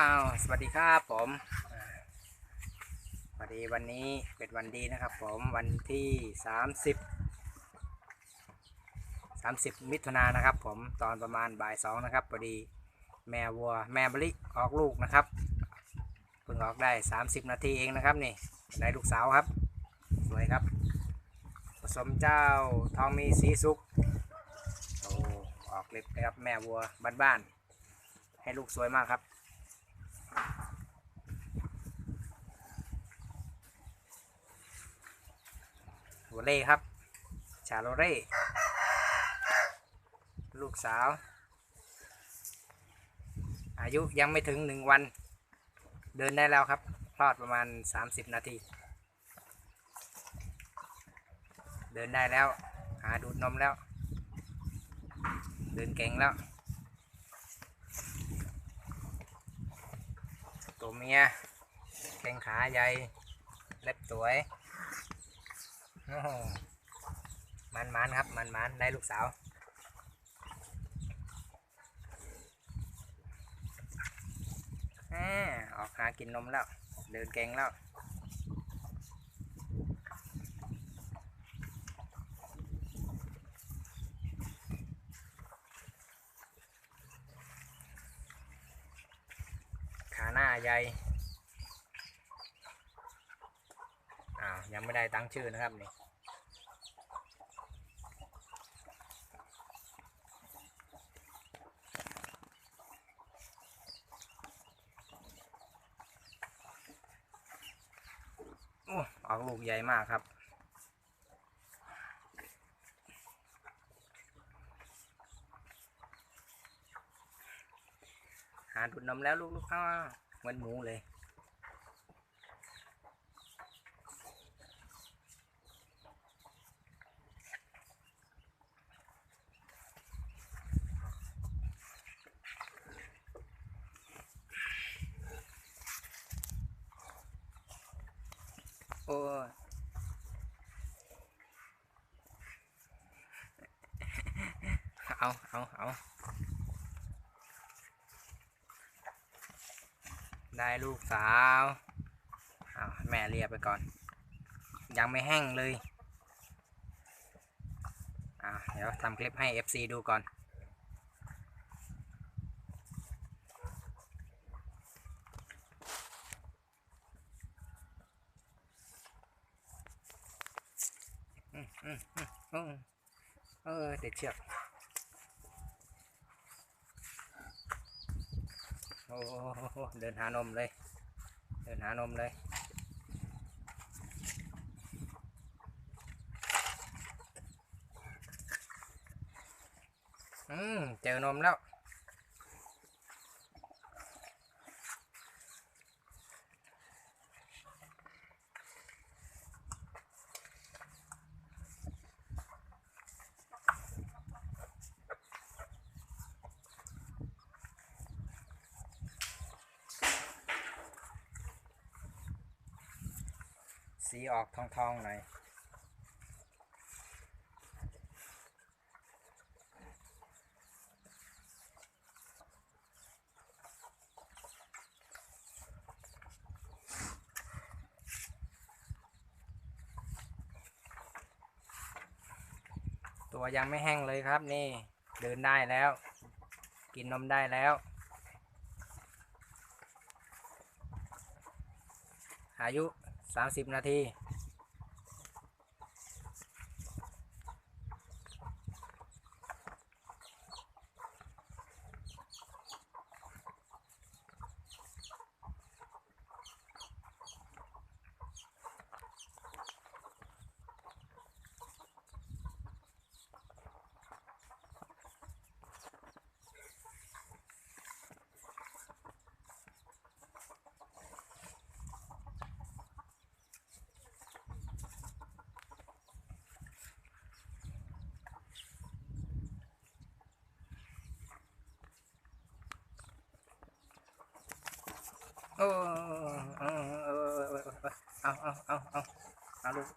อ้าวสวัสดีครับผมสวัสดีวันนี้เป็นวันดีนะครับผมวันที่สามสิบสามสิบมิถุนายนนะครับผมตอนประมาณบ่ายสองนะครับพอดีแม่วัวแม่บริออกลูกนะครับเพิ่งออกได้ 30 นาทีเองนะครับนี่ได้ลูกสาวครับ สวยครับ ผสมเจ้าทองมีสีสุกโอ้ออกเล็บนะครับแม่วัวบ้านๆให้ลูกสวยมากครับ หัวเล่ครับ ชาโลเร่ลูกสาว อายุยังไม่ถึงหนึ่งวัน เดินได้แล้วครับคลอดประมาณ 30 นาที เดินได้แล้ว หาดูดนมแล้ว เดินเก่งแล้ว ตัวเมียแข้งขาใหญ่ เล็บสวย มันมันครับ มันมันได้ลูกสาวออกหากินนมแล้ว เดินเก่งแล้วขาหน้าใหญ่อ้าว ยังไม่ได้ตั้งชื่อนะครับนี่โอ้ออกลูกใหญ่มากครับ หาดูดนมแล้วลูกๆเข้าเหมือนหมูเลย โอ้เอาเอาเอาได้ลูกสาวเอาแม่เรียกไปก่อน ยังไม่แห้งเลยอ่าเดี๋ยวทำคลิปให้ FC ดูก่อน อืมอืมอืมอืมเออเด็ดเชือกโอ้โหเดินหานมเลย เดินหานมเลย อืมเจอนมแล้ว สีออกทองทองๆหน่อยตัวยังไม่แห้งเลยครับนี่เดินได้แล้ว กินนมได้แล้ว อายุ 30 นาที โอ้เอาเอาเอาเอาเอาเอาลูก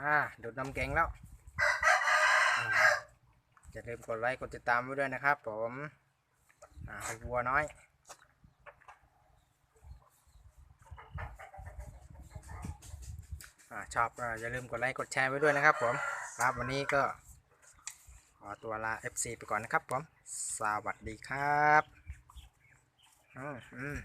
อ่าดูดนมเก่งแล้วอย่าลืมกดไลค์กดติดตามไว้ด้วยนะครับผม อ่าวัวน้อยาชอบก็อย่าลืมกดไลค์กดแชร์ไว้ด้วยนะครับผมครับวันนี้ก็ขอตัวลา FC ไปก่อนนะครับผม สวัสดีครับ อืมอืม